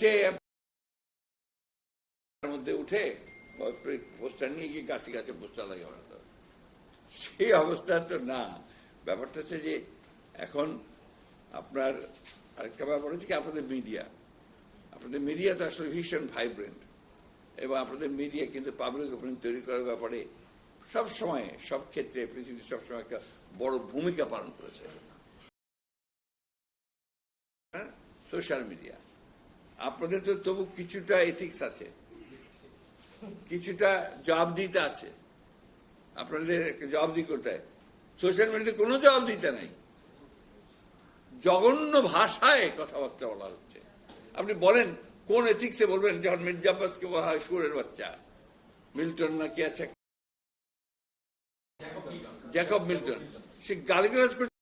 সে মধ্যে উঠে পোস্টার নিয়ে গিয়ে গাছে গাছে পোস্টার লাগে। সেই অবস্থা তো না। ব্যাপারটা হচ্ছে যে এখন আপনার আরেকটা ব্যাপার হচ্ছে কি, আপনাদের মিডিয়া আপনাদের মিডিয়া তো আসলে ভীষণ ভাইব্রেন্ট এবং আপনাদের মিডিয়া কিন্তু পাবলিক ওপিনিয়ন তৈরি করার ব্যাপারে সব সময়, সব ক্ষেত্রে পৃথিবীর সবসময় একটা বড় ভূমিকা পালন করেছে। সোশ্যাল মিডিয়া আপনাদের তো তবু কিছুটা এথিক্স আছে। কিছুটা জবাবদিহিতা আছে। আপনাদের জবাবদি করতে হয়। সোশ্যাল মিডিয়াতে কোনো জবাবদিহিতা নাই। জঘন্য ভাষায় কথাবার্তা বলা হচ্ছে। আপনি বলেন, কোন এথিক্সে বলবেন যখন মির্জা বলা হয় সুরের বাচ্চা। মিল্টন না কি আছে? Jacob Milton. সে গালিগালাজ করছে।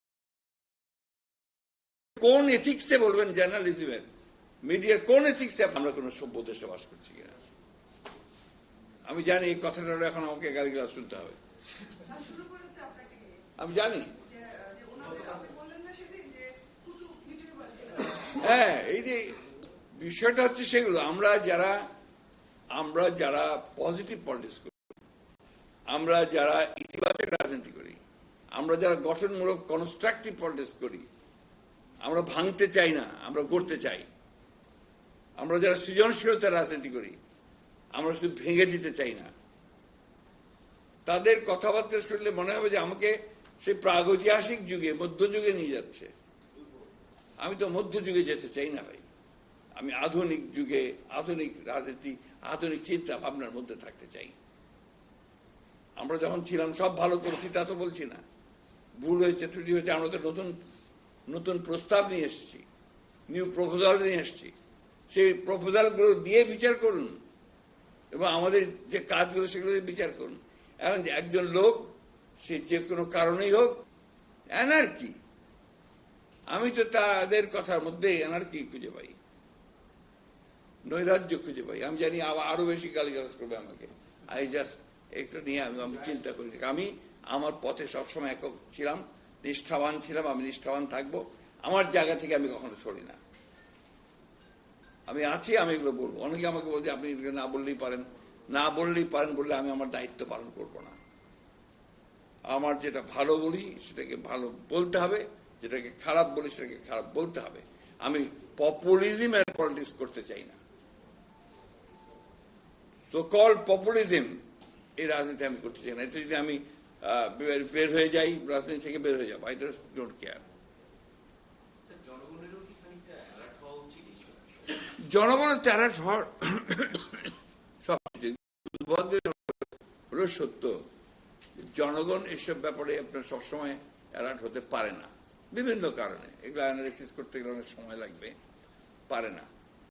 কোন এথিক্সে বলবেন জার্নালিজমের মিডিয়ার কোন এথিক্সে আমরা কোন সভ্য দেশে বাস করছি কিনা আমি জানি এই কথাটা এখন আমাকে গালিগালাজ শুনতে হবে। আমি জানি। হ্যাঁ এই যে বিষয়টা হচ্ছে সেগুলো আমরা যারা আমরা যারা পজিটিভ পলিটিক্স করি আমরা যারা ইতিবাচক রাজনীতি করি আমরা যারা গঠনমূলক কনস্ট্রাকটিভ পলিটিক্স করি আমরা ভাঙতে চাই না আমরা গড়তে চাই আমরা যারা সৃজনশীলতার রাজনীতি করি, আমরা শুধু ভেঙে দিতে চাই না। তাদের কথাবার্তা শুনলে মনে হবে যে আমাকে সেই প্রাগৈতিহাসিক যুগে, মধ্যযুগে নিয়ে যাচ্ছে। আমি তো মধ্যযুগে যেতে চাই না ভাই। আমি আধুনিক যুগে আধুনিক রাজনীতি, আধুনিক চিন্তা ভাবনার মধ্যে থাকতে চাই। আমরা যখন ছিলাম, সব ভালো করছি, তা তো বলছি না। ভুল হয়েছে, ত্রুটি হয়েছে, আমরা তো নতুন নতুন প্রস্তাব নিয়ে এসেছি নিউ প্রপোজাল নিয়ে এসেছি। সেই প্রপোজালগুলো দিয়ে বিচার করুন। এবং আমাদের যে কাজগুলো সেগুলো বিচার করুন। এখন একজন লোক, সে যে কোনো কারণেই হোক, এনার্কি। আমি তো তাদের কথার মধ্যে এনার্কি খুঁজে পাই। নৈরাজ্য খুঁজে পাই। আমি জানি আরও বেশি গালিগালাজ করবে আমাকে। আই জাস্ট একটু নিয়ে আমি আমি চিন্তা করি। আমি আমার পথে সবসময় একক ছিলাম, নিষ্ঠাবান ছিলাম, আমি নিষ্ঠাবান থাকব। আমার জায়গা থেকে আমি কখনো সরি না। আমি আছি, আমি এগুলো বলব। অনেকে আমাকে বলছে, আপনি না বললেই পারেন। না বললেই পারেন বললে আমি আমার দায়িত্ব পালন করব না। আমার যেটা ভালো বলি, সেটাকে ভালো বলতে হবে। যেটাকে খারাপ বলি, সেটাকে খারাপ বলতে হবে। আমি পপুলিজম এর পলিটিক্স করতে চাই না। তো কল পপুলিজম এই রাজনীতি আমি করতে চাই না। এতে যদি আমি বের হয়ে যাই, রাজনীতি থেকে বের হয়ে যাব। আই ডোন্ট কেয়ার জনগণের তেরা হওয়ার সব হলো সত্য জনগণ এসব ব্যাপারে আপনার সবসময় অ্যালার্ট হতে পারে না। বিভিন্ন কারণে। এগুলো অ্যানালিসিস করতে গেলে অনেক সময় লাগবে। পারে না।